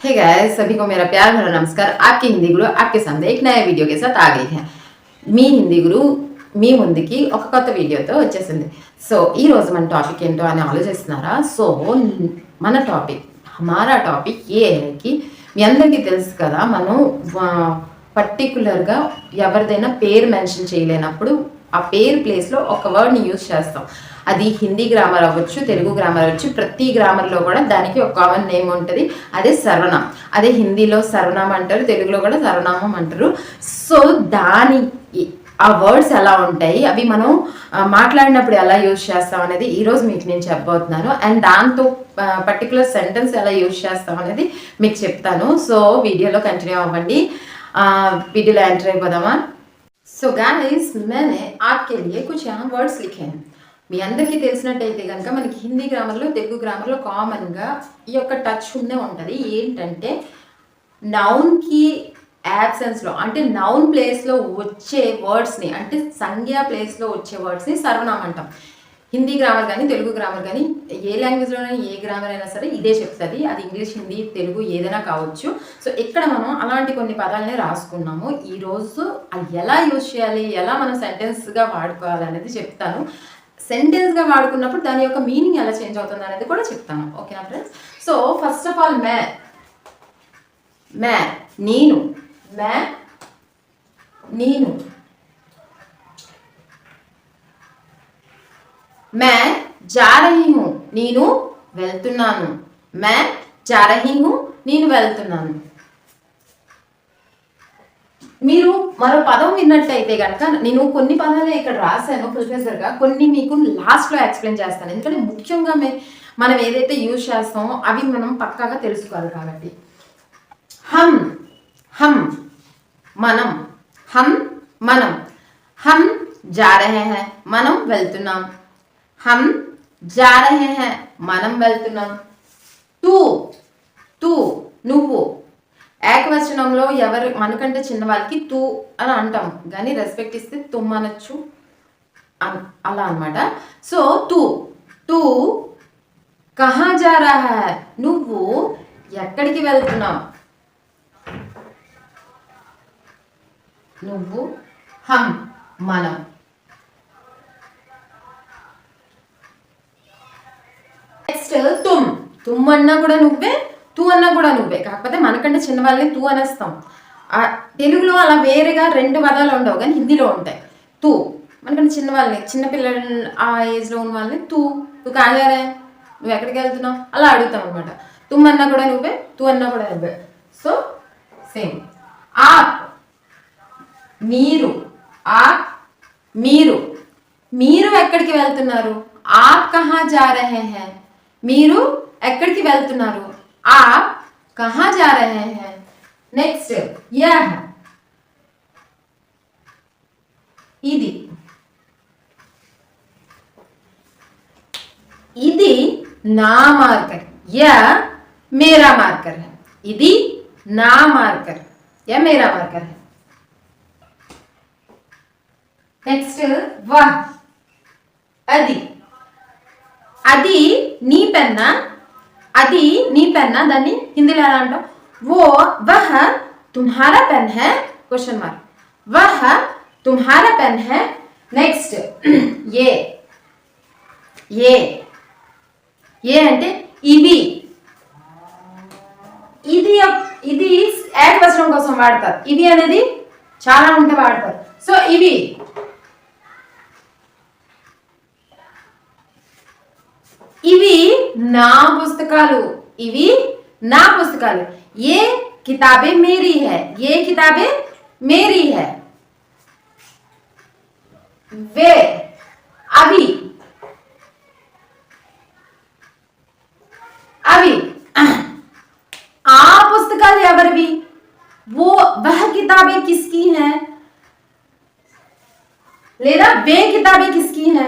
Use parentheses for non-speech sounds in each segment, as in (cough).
Hey guys सभी को मेरा प्यार भरा नमस्कार आपकी हिंदी गुरु आपके सामने एक नया वीडियो के साथ आ गई है మీ హిందీ గురు మీ ముందుకి ఒక కొత్త వీడియోతో వచ్చేసింది సో ఈ రోజు మన టాపిక్ ఏంటో అని ఆలోచిస్తున్నారా సో మన టాపిక్ హమారా టాపిక్ ఏ హేకి మీ అందరికీ తెలుసు కదా మనం పర్టికులర్గా ఎవరిదైనా పేరు మెన్షన్ చేయలేనప్పుడు ఆ పేరు ప్లేస్లో ఒక వర్డ్ని యూజ్ చేస్తాం. అది హిందీ గ్రామర్ అవ్వచ్చు తెలుగు గ్రామర్ అవ్వచ్చు ప్రతి గ్రామర్లో కూడా దానికి ఒక కామన్ నేమ్ ఉంటుంది. అదే సర్వనామం. అదే హిందీలో సర్వనామం అంటారు తెలుగులో కూడా సర్వనామం అంటారు. సో దాని ఆ వర్డ్స్ ఎలా ఉంటాయి అవి మనం మాట్లాడినప్పుడు ఎలా యూజ్ చేస్తాం అనేది ఈరోజు మీకు నేను చెప్పబోతున్నాను. అండ్ దాంతో పర్టికులర్ సెంటెన్స్ ఎలా యూజ్ చేస్తాం అనేది మీకు చెప్తాను. సో వీడియోలో కంటిన్యూ అవ్వండి. వీడియోలో ఎంటర్ అయిపోదామా? సో गाइस मैंने आपके लिए कुछ यहाँ वर्ड्स लिखे हैं మీ అందరికీ తెలిసినట్టయితే కనుక మనకి హిందీ గ్రామర్లో తెలుగు గ్రామర్లో కామన్గా ఈ యొక్క టచ్ ఉండే ఉంటుంది ఏంటంటే నౌన్కి యాబ్సెన్స్లో అంటే నౌన్ ప్లేస్లో వచ్చే వర్డ్స్ని అంటే సంజ్ఞా ప్లేస్లో వచ్చే వర్డ్స్ని సర్వనామం అంటాం హిందీ గ్రామర్ కానీ తెలుగు గ్రామర్ కానీ ఏ లాంగ్వేజ్లోనైనా ఏ గ్రామర్ అయినా సరే ఇదే చెప్తుంది. అది ఇంగ్లీష్ హిందీ తెలుగు ఏదైనా కావచ్చు. సో ఇక్కడ మనం అలాంటి కొన్ని పదాలని రాసుకున్నాము. ఈరోజు అది ఎలా యూజ్ చేయాలి ఎలా మనం సెంటెన్స్గా వాడుకోవాలి అనేది చెప్తాను. సెంటెన్స్గా వాడుకున్నప్పుడు దాని యొక్క మీనింగ్ ఎలా చేంజ్ అవుతుంది అనేది కూడా చెప్తాను. ఓకేనా friends so first of all మ్యా మ్యా నేను. మ్యా నేను. मैं जा रही हूँ నేను వెళ్తున్నాను मैं जा रही हूँ నేను వెళ్తున్నాను మీరు మరో పదం విన్నట్టయితే కనుక నేను కొన్ని పదాలే ఇక్కడ రాశాను ప్రొఫెసర్గా కొన్ని మీకు లాస్ట్లో ఎక్స్ప్లెయిన్ చేస్తాను ఎందుకంటే ముఖ్యంగా మే మనం ఏదైతే యూజ్ చేస్తామో అవి మనం పక్కాగా తెలుసుకోవాలి కాబట్టి హమ్ హమ్ మనం హమ్ మనం హమ్ జా రహే హై మనం వెళ్తున్నాం హమ్ జా రహే హై మనం వెళ్తున్నాం తూ తూ నువ్వు. ఏకవచనంలో ఎవరు మనకంటే చిన్న వాళ్ళకి తూ అని అంటాం. కానీ రెస్పెక్ట్ ఇస్తే తుమ్ అనొచ్చు అలా అనమాట సో తూ తూ కహా జా రహా హై? నువ్వు ఎక్కడికి వెళ్తున్నావు? నువ్వు హమ్ మనం నెక్స్ట్ తుమ్ అన్నా కూడా నువ్వే తూ అన్నా కూడా నువ్వే. కాకపోతే మనకంటే చిన్న వాళ్ళని తూ అనేస్తాం. తెలుగులో అలా వేరేగా రెండు పదాలు ఉండవు కానీ హిందీలో ఉంటాయి. తూ. మనకంటే చిన్న వాళ్ళని ఆ ఏజ్లో ఉన్న వాళ్ళని తూ. నువ్వు కాజారే నువ్వు ఎక్కడికి వెళ్తున్నావు? అలా అడుగుతాం అనమాట తుమ్ అన్నా కూడా నువ్వే తూ అన్నా కూడా నువ్వే. So same. ఆప్. మీరు. ఆ మీరు. మీరు ఎక్కడికి వెళ్తున్నారు? ఆప్ కహా జా రహే హై. మీరు ఎక్కడికి వెళ్తున్నారు? ఆప్ కహా జా రహే హే? నెక్స్ట్ యహ్ ఇది. ఇది నా మార్కర్. య మేరా మార్కర్ హై. ఇది నా మార్కర్. య మేరా మార్కర్ హై. నెక్స్ట్ వహ్ అది. అది నీ పెన్న అది నీ పెన్న దాన్ని హిందీలో ఎలా అంటాం वो वह तुम्हारा पेन है क्वेश्चन मार्क वह तुम्हारा पेन है नेक्स्ट ये ये ఏ అంటే ఇవి ఇది ఇది ఏకవచనం కోసం వాడతారు ఇవి అనేది చాలా ఉంటే వాడతారు సో ఇవి ఇవి నా పుస్తకాలు ఇవి నా పుస్తకాలు ఏ కితాబే మేరీ है ये किताबें मेरी है वे అవి అవి ఆ పుస్తకాలు ఎవరివి वो वह किताबें किसकी हैं లేదా వే కితాబే కిస్కి హై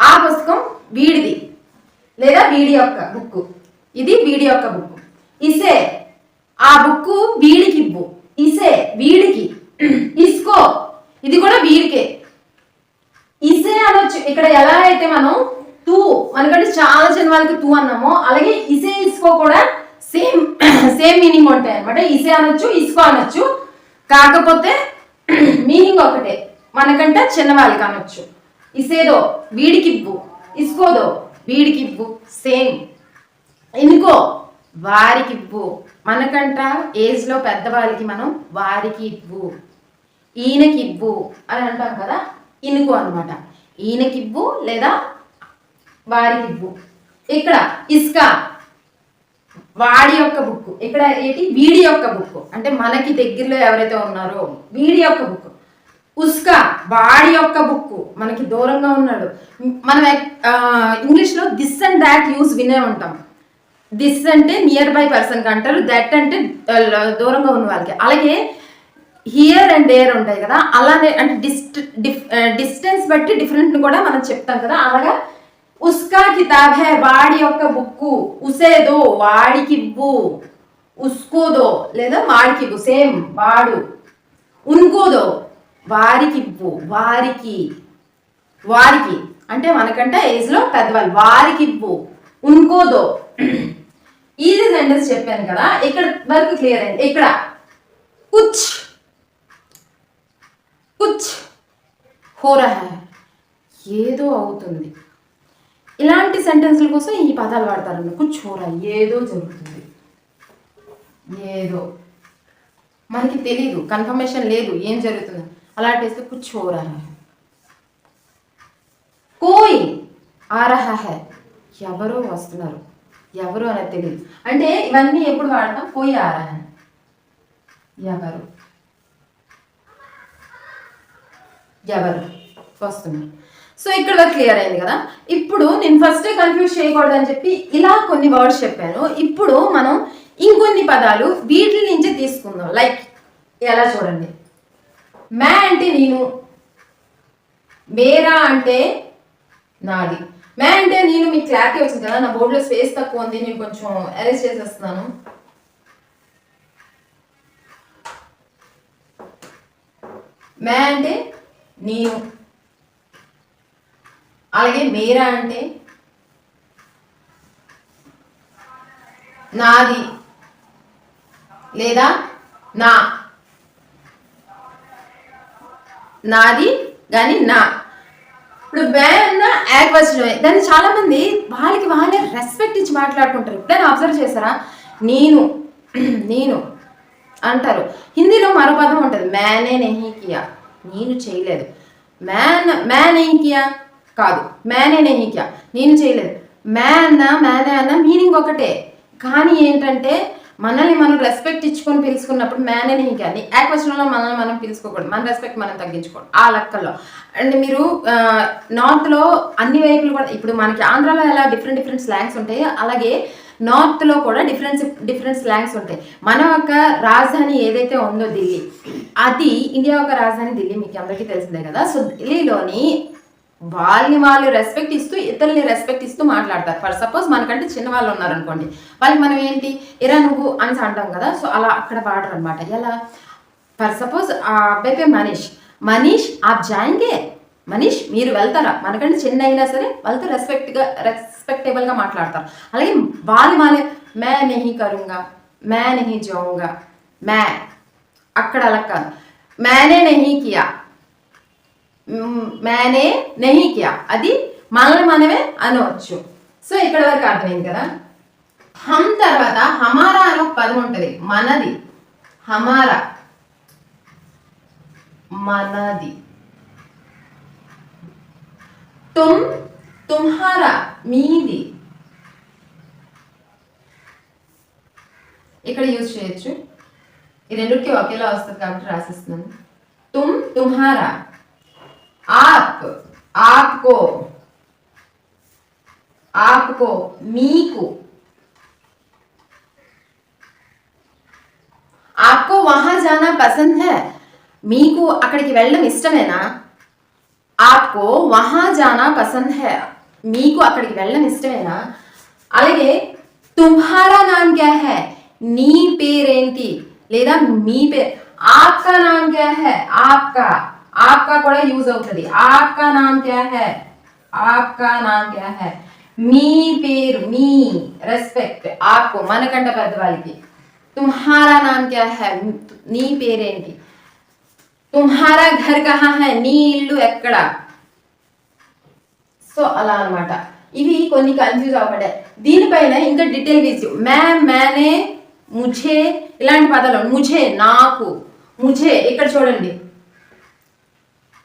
ఆ పుస్తకం వీడిది లేదా వీడి యొక్క బుక్ ఇది వీడి యొక్క బుక్ ఇసే ఆ బుక్ వీడికి ఇవ్వు. ఇసే వీడికి. ఇస్కో ఇది కూడా వీడికే. ఇసే అనొచ్చు. ఇక్కడ ఎలా అయితే మనం తూ మనకంటే చాలా చిన్న వాళ్ళకి తూ అన్నామో అలాగే ఇసే ఇస్కో కూడా సేమ్ సేమ్ మీనింగ్ ఉంటాయి అనమాట ఇసే అనొచ్చు ఇస్కో అనొచ్చు. కాకపోతే మీనింగ్ ఒకటే. మనకంటే చిన్న వాళ్ళకి అనొచ్చు. ఇసేదో వీడికివ్వు. ఇసుకోదో ఇస్కోదో సేమ్. ఎందుకో? వారికి ఇవ్వు మనకంట ఏజ్లో పెద్దవారికి పెద్దవాళ్ళకి మనం వారికి ఇవ్వు ఈయనకి ఇవ్వు అని అంటాం కదా? ఇనుకో అనమాట ఈయనకి ఇవ్వు లేదా వారికి ఇవ్వు ఇక్కడ ఇసుక. వాడి యొక్క బుక్ ఇక్కడ ఏంటి? వీడి యొక్క బుక్ అంటే మనకి దగ్గరలో ఎవరైతే ఉన్నారో వీడి యొక్క బుక్ ఉస్క వాడి యొక్క బుక్. మనకి దూరంగా ఉన్నాడు. మనం ఇంగ్లీష్లో దిస్ అండ్ దాట్ యూస్ వినే ఉంటాం. దిస్ అంటే నియర్ బై పర్సన్ అంటారు. దట్ అంటే దూరంగా ఉన్న వాళ్ళకి. అలాగే హియర్ అండ్ దేర్ ఉంటాయి కదా అలానే అంటే డిస్ట్ డిస్టెన్స్ బట్టి డిఫరెంట్ కూడా మనం చెప్తాం కదా. అలాగా ఉస్కా కితాబ్ హే వాడి యొక్క బుక్కు. ఉసేదో వాడికి ఉస్కోదో లేదా వాడికి సేమ్ వాడు. ఉన్కోదో. వారికి ఇవ్వు వారికి వారికి. అంటే మనకంటే ఏజ్లో పెద్దవాళ్ళు. వారికి ఇవ్వు ఉన్కోదో ఈజీ సెంటెన్స్ చెప్పాను కదా. ఇక్కడ వరకు క్లియర్ అయింది. ఇక్కడ. కుచ్. కుచ్. హోరా ఏదో అవుతుంది. ఇలాంటి సెంటెన్స్ల కోసం ఈ పదాలు వాడతారు కుచ్ హోరా ఏదో జరుగుతుంది. ఏదో. మనకి తెలియదు కన్ఫర్మేషన్ లేదు. ఏం జరుగుతుంది? అలాంటి వేస్తే కుచ్ హో రహా హై. కోయి ఆ రహా హై ఎవరో వస్తున్నారు. ఎవరు అనేది తెలియదు అంటే ఇవన్నీ ఎప్పుడు వాడతాం? కోయి ఆ రహా ఎవరు? ఎవరు? వస్తున్నారు. సో ఇక్కడ వరకు క్లియర్ అయింది కదా? ఇప్పుడు నేను ఫస్టే కన్ఫ్యూజ్ చేయకూడదని చెప్పి ఇలా కొన్ని వర్డ్స్ చెప్పాను. ఇప్పుడు మనం ఇంకొన్ని పదాలు వీటి నుంచే తీసుకుందాం. లైక్ ఎలా చూడండి. మ్యా అంటే నేను. మేరా అంటే నాది. మ్యా అంటే నేను మీకు క్లారిటీ వచ్చింది కదా నా బోర్డులో స్పేస్ తక్కువ ఉంది నేను కొంచెం అరేంజ్ చేసేస్తున్నాను. మ్యా అంటే నేను. అలాగే మేరా అంటే నాది. లేదా నా. నాది కానీ నా. ఇప్పుడు బ్యా అన్న దాన్ని చాలామంది వాళ్ళకి వాళ్ళే రెస్పెక్ట్ ఇచ్చి మాట్లాడుకుంటారు. ఎప్పుడైనా అబ్జర్వ్ చేస్తారా? నేను (clears throat) నేను అంటారు. హిందీలో మరో పదం ఉంటుంది. మ్యానే నెహీ కియా. నేను చేయలేదు. మ్యాన్ మ్యాన్ నెహీ కియా? కాదు. మ్యానే నెహీ కియా. నేను చేయలేదు. మ్యాన్ అన్న మ్యానే అన్న మీనింగ్ ఒకటే. కానీ ఏంటంటే మనల్ని మనం రెస్పెక్ట్ ఇచ్చుకొని పిలుచుకున్నప్పుడు మేనేజింగ్ కానీ కియా మనల్ని మనం పిలుచుకోకూడదు. మన రెస్పెక్ట్ మనం తగ్గించుకోండి ఆ లెక్కల్లో అండ్ మీరు నార్త్లో అన్ని వైపులు కూడా ఇప్పుడు మనకి ఆంధ్రాలో ఎలా డిఫరెంట్ డిఫరెంట్ స్లాంగ్స్ ఉంటాయి అలాగే నార్త్లో కూడా డిఫరెన్స్ డిఫరెంట్ స్లాంగ్స్ ఉంటాయి. మన యొక్క రాజధాని ఏదైతే ఉందో ఢిల్లీ అది ఇండియా యొక్క రాజధాని ఢిల్లీ మీకు అందరికీ తెలిసిందే కదా. సో ఢిల్లీలోని వాళ్ళని వాళ్ళు రెస్పెక్ట్ ఇస్తూ ఇతరుల్ని రెస్పెక్ట్ ఇస్తూ మాట్లాడతారు. ఫర్ సపోజ్ మనకంటే చిన్న వాళ్ళు ఉన్నారనుకోండి వాళ్ళకి మనం ఏంటి ఇరా నువ్వు అని అంటాం కదా సో అలా అక్కడ వాడరు అనమాట ఎలా? ఫర్ సపోజ్ ఆ అబ్బాయి పేరు మనీష్. మనీష్ ఆప్ జాయింగే. మనీష్ మీరు వెళ్తారా? మనకంటే చిన్న అయినా సరే వాళ్ళతో రెస్పెక్ట్గా రెస్పెక్టబుల్గా మాట్లాడతారు. అలాగే వాళ్ళు వాళ్ళే మే నెహి కరుంగా మే నెహి జోంగా మే. అక్కడ అలా కాదు. మేనే నెహి కియా. మేనే నెహికియా అది మనల్ని మనమే అనవచ్చు సో ఇక్కడ వరకు అర్థమైంది కదా హమ్ తర్వాత హమారా అనే ఒక పదం ఉంటుంది మనది హమారా మనది తుమ్ తుమ్హారా మీది ఇక్కడ యూజ్ చేయొచ్చు ఈ రెండుకి ఒకేలా వస్తుంది కాబట్టి రాసిస్తున్నాను తుమ్ తుమ్హారా ఆప్ ఆప్కో ఆప్కో మీకు జానా పసంద్ హై మీకు అక్కడికి వెళ్ళడం ఇష్టమేనా ఆప్కో వహా జానా పసంద్ హై మీకు అక్కడికి వెళ్ళడం ఇష్టమేనా అలాగే తుమ్హారా నామ్ క్యా హై నీ పేరేంటి లేదా మీ పేరు ఆప్కా నామ్ క్యా హై ఆప్కా ఆప్కా కూడా యూజ్ అవుతుంది ఆప్కా నామ్ క్యా హై ఆప్కా నామ్ క్యా హై మీ పేరు మీ రెస్పెక్ట్ ఆప్కో మనకంట పెద్దవాళ్ళకి తుమ్హారా నామ్ క్యా హై నీ పేరేంటి తుమ్హారా ఘర్ కహా హై నీ ఇల్లు ఎక్కడ సో అలా అన్నమాట ఇవి కొన్ని కన్ఫ్యూజ్ అవ్వబడ్డాయి దీనిపైన ఇంకా డీటెయిల్ వీడియో మ్యామ్ మ్యానే ముఝే ఇలాంటి పదాలు ముఝే నాకు ముఝే ఇక్కడ చూడండి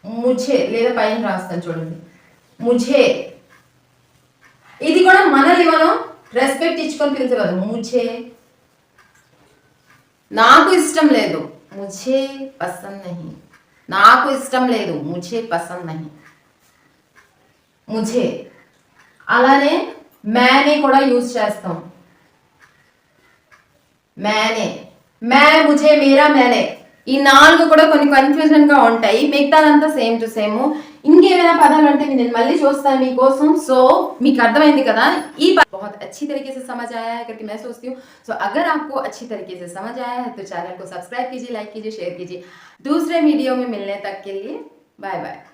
ముఝే లేదా పైన రాస్తాను చూడండి. ముఝే ఇది కూడా మనల్ని మనం రెస్పెక్ట్ ఇచ్చుకొని పిలిచగలదు ముఝే నాకు ఇష్టం లేదు. ముఝే పసంద్ నహి. నాకు ఇష్టం లేదు. ముఝే పసంద్ నహి. ముఝే అలానే మ్యానే కూడా యూజ్ చేస్తాం. మ్యానే. మే ముఝే మీరా మేనే ఈ నాలుగు కూడా కొన్ని కన్ఫ్యూజన్ గా ఉంటాయి మిగతాదంతా సేమ్ టు సేమ్ ఇంకేమైనా పదాలు అంటే నేను మళ్ళీ చూస్తాను మీకోసం సో మీకు అర్థమైంది కదా ఈ पद बहुत अच्छी तरीके से समझ आया है करके मैं सोचती हूँ सो अगर आपको अच्छी तरीके से समझ आया है तो चैनल को सब्सक्राइब कीजिए लाइक कीजिए शेयर कीजिए दूसरे वीडियो में मिलने तक के लिए बाय बाय